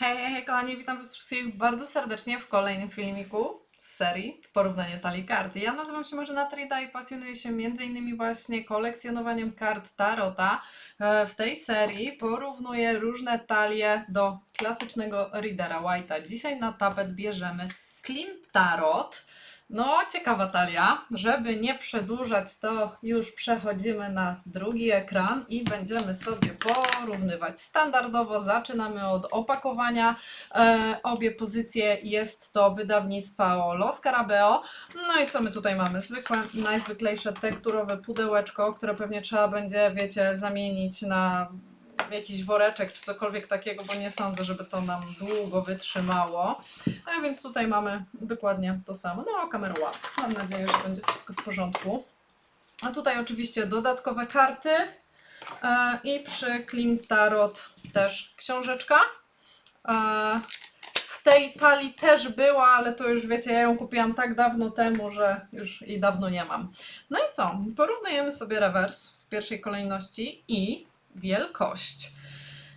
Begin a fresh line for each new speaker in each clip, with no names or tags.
Hej, hej, hej, kochani, witam Was wszystkich bardzo serdecznie w kolejnym filmiku z serii Porównanie talii kart. Ja nazywam się Marzena Trida i pasjonuję się m.in. właśnie kolekcjonowaniem kart Tarota. E, W tej serii porównuję różne talie do klasycznego Readera White'a. Dzisiaj na tapet bierzemy Klimt Tarot. No, ciekawa talia. Żeby nie przedłużać, to już przechodzimy na drugi ekran i będziemy sobie porównywać. Standardowo zaczynamy od opakowania. E, obie pozycje jest to wydawnictwa Los Carabeo. No i co my tutaj mamy? Zwykłe, najzwyklejsze tekturowe pudełeczko, które pewnie trzeba będzie, wiecie, zamienić na jakiś woreczek czy cokolwiek takiego, bo nie sądzę, żeby to nam długo wytrzymało. A więc tutaj mamy dokładnie to samo. No, kamera łap. Mam nadzieję, że będzie wszystko w porządku. A tutaj oczywiście dodatkowe karty e, i przy Klimt Tarot też książeczka. E, w tej talii też była, ale to już wiecie, ja ją kupiłam tak dawno temu, że już i dawno nie mam. No i co? Porównujemy sobie rewers w pierwszej kolejności i wielkość.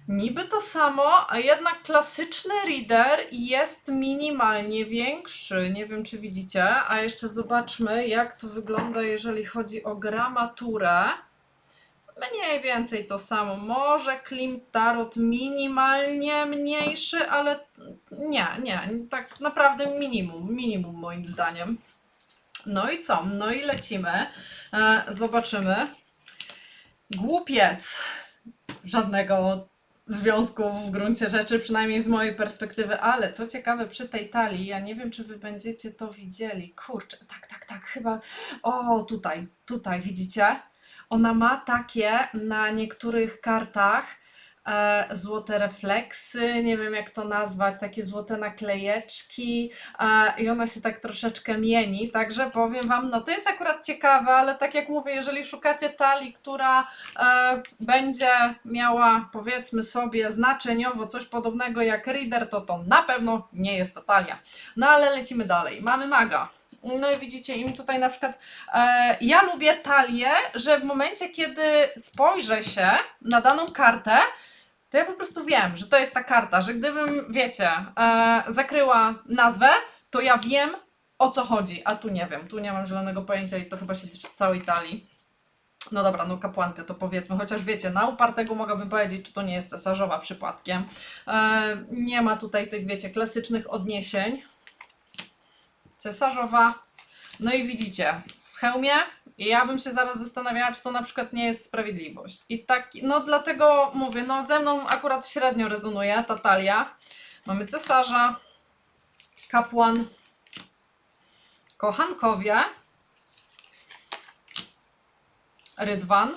Niby to samo, a jednak klasyczny reader jest minimalnie większy. Nie wiem, czy widzicie. A jeszcze zobaczmy, jak to wygląda, jeżeli chodzi o gramaturę. Mniej więcej to samo. Może Klimt Tarot minimalnie mniejszy, ale nie, nie. Tak naprawdę minimum. Minimum moim zdaniem. No i co? No i lecimy. E, zobaczymy. Głupiec. Żadnego związku w gruncie rzeczy, przynajmniej z mojej perspektywy, ale co ciekawe przy tej talii, ja nie wiem, czy wy będziecie to widzieli. Kurczę, tak, tak, tak, chyba. O, tutaj, tutaj, widzicie? Ona ma takie na niektórych kartach złote refleksy, nie wiem jak to nazwać, takie złote naklejeczki e, i ona się tak troszeczkę mieni, także powiem Wam, no to jest akurat ciekawe, ale tak jak mówię, jeżeli szukacie talii, która e, będzie miała powiedzmy sobie znaczeniowo coś podobnego jak Reader, to to na pewno nie jest ta talia. No ale lecimy dalej. Mamy maga. No i widzicie, im tutaj na przykład e, ja lubię talię, że w momencie, kiedy spojrzę się na daną kartę, to ja po prostu wiem, że to jest ta karta, że gdybym, wiecie, e, zakryła nazwę, to ja wiem o co chodzi, a tu nie wiem, tu nie mam zielonego pojęcia i to chyba się tyczy całej talii. No dobra, no kapłankę to powiedzmy, chociaż wiecie, na upartego mogłabym powiedzieć, czy to nie jest cesarzowa przypadkiem. E, nie ma tutaj tych, wiecie, klasycznych odniesień. Cesarzowa. No i widzicie, hełmie i ja bym się zaraz zastanawiała, czy to na przykład nie jest sprawiedliwość. I tak, no dlatego mówię, no ze mną akurat średnio rezonuje ta talia. Mamy cesarza, kapłan, kochankowie, rydwan.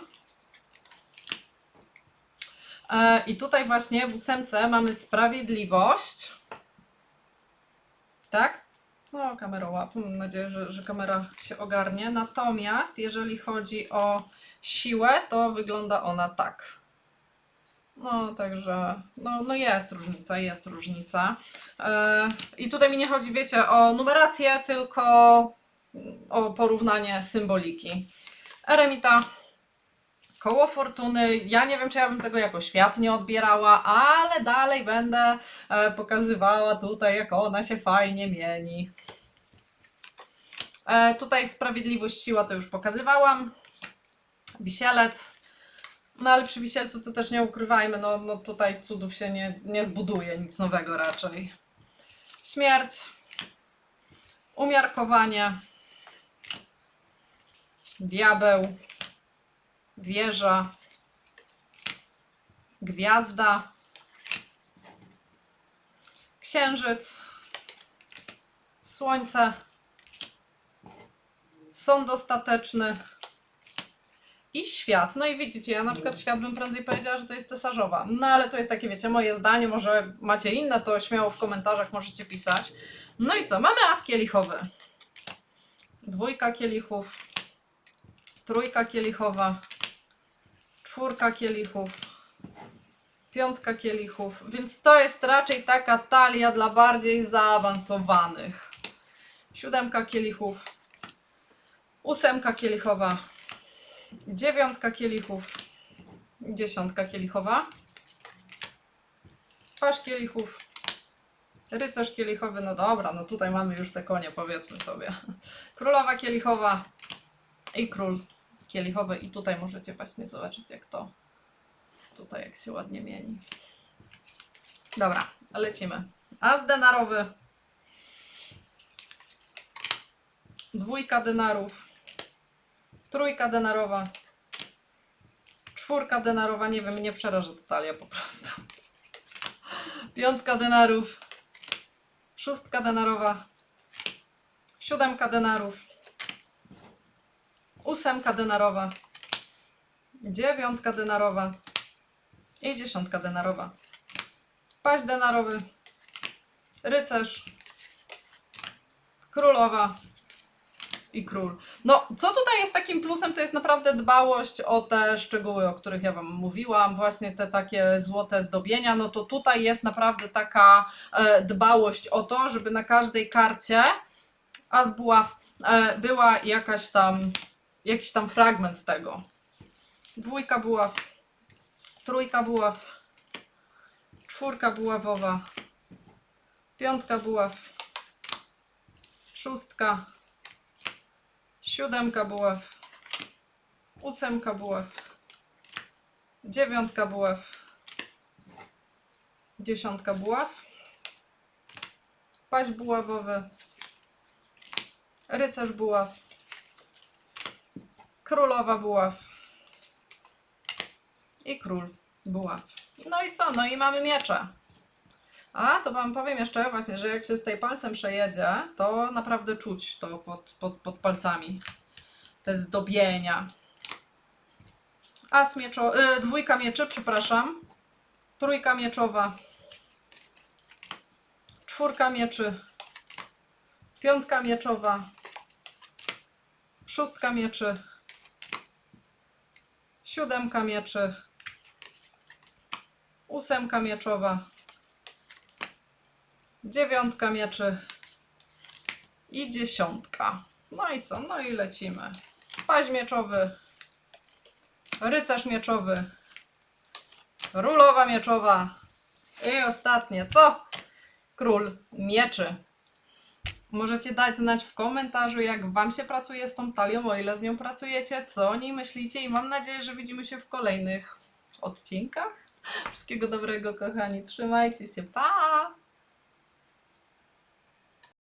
E, I tutaj właśnie w ósemce mamy sprawiedliwość. Tak? No, kamera łap. Mam nadzieję, że, że kamera się ogarnie. Natomiast jeżeli chodzi o siłę, to wygląda ona tak. No, także, no, no jest różnica, jest różnica. E, I tutaj mi nie chodzi, wiecie, o numerację, tylko o porównanie symboliki. Eremita, koło fortuny. Ja nie wiem, czy ja bym tego jako świat nie odbierała, ale dalej będę e, pokazywała tutaj, jak ona się fajnie mieni. E, tutaj sprawiedliwość, siła to już pokazywałam. Wisielec. No ale przy wisielcu to też nie ukrywajmy, no, no tutaj cudów się nie, nie zbuduje, nic nowego raczej. Śmierć. Umiarkowanie. Diabeł. Wieża. Gwiazda. Księżyc. Słońce. Sąd ostateczny. I świat. No i widzicie, ja na przykład świat bym prędzej powiedziała, że to jest cesarzowa. No ale to jest takie, wiecie, moje zdanie. Może macie inne, to śmiało w komentarzach możecie pisać. No i co? Mamy as kielichowy. Dwójka kielichów. Trójka kielichowa czwórka kielichów, piątka kielichów, więc to jest raczej taka talia dla bardziej zaawansowanych. Siódemka kielichów, ósemka kielichowa, dziewiątka kielichów, dziesiątka kielichowa, pasz kielichów, Rycerz kielichowy, no dobra, no tutaj mamy już te konie, powiedzmy sobie. Królowa kielichowa i król kielichowy. I tutaj możecie właśnie zobaczyć, jak to tutaj, jak się ładnie mieni. Dobra, lecimy. As denarowy. Dwójka denarów. Trójka denarowa. Czwórka denarowa, nie wiem, mnie przeraża ta talia po prostu. Piątka denarów. Szóstka denarowa. Siódemka denarów. Ósemka denarowa. Dziewiątka denarowa. I dziesiątka denarowa. Paź denarowy. Rycerz. Królowa i król. No, co tutaj jest takim plusem, to jest naprawdę dbałość o te szczegóły, o których ja Wam mówiłam, właśnie te takie złote zdobienia. No to tutaj jest naprawdę taka e, dbałość o to, żeby na każdej karcie as buław e, była jakaś tam, jakiś tam fragment tego. Dwójka buław, trójka buław, czwórka buławowa, piątka buław, szóstka, siódemka buław, ósemka buław, dziewiątka buław, dziesiątka buław, paź buławowy, rycerz buław, królowa buław i król buław. No i co? No i mamy miecze. A, to Wam powiem jeszcze właśnie, że jak się tutaj palcem przejedzie, to naprawdę czuć to pod, pod, pod palcami. Te zdobienia. As mieczo... Y, dwójka mieczy, przepraszam. Trójka mieczowa. Czwórka mieczy. Piątka mieczowa. Szóstka mieczy. Siódemka mieczy. Ósemka mieczowa. Dziewiątka mieczy. I dziesiątka. No i co? No i lecimy. Paź mieczowy. Rycerz mieczowy. Królowa mieczowa. I ostatnie, co? Król mieczy. Możecie dać znać w komentarzu, jak Wam się pracuje z tą talią, o ile z nią pracujecie, co o niej myślicie i mam nadzieję, że widzimy się w kolejnych odcinkach. Wszystkiego dobrego, kochani. Trzymajcie się. Pa!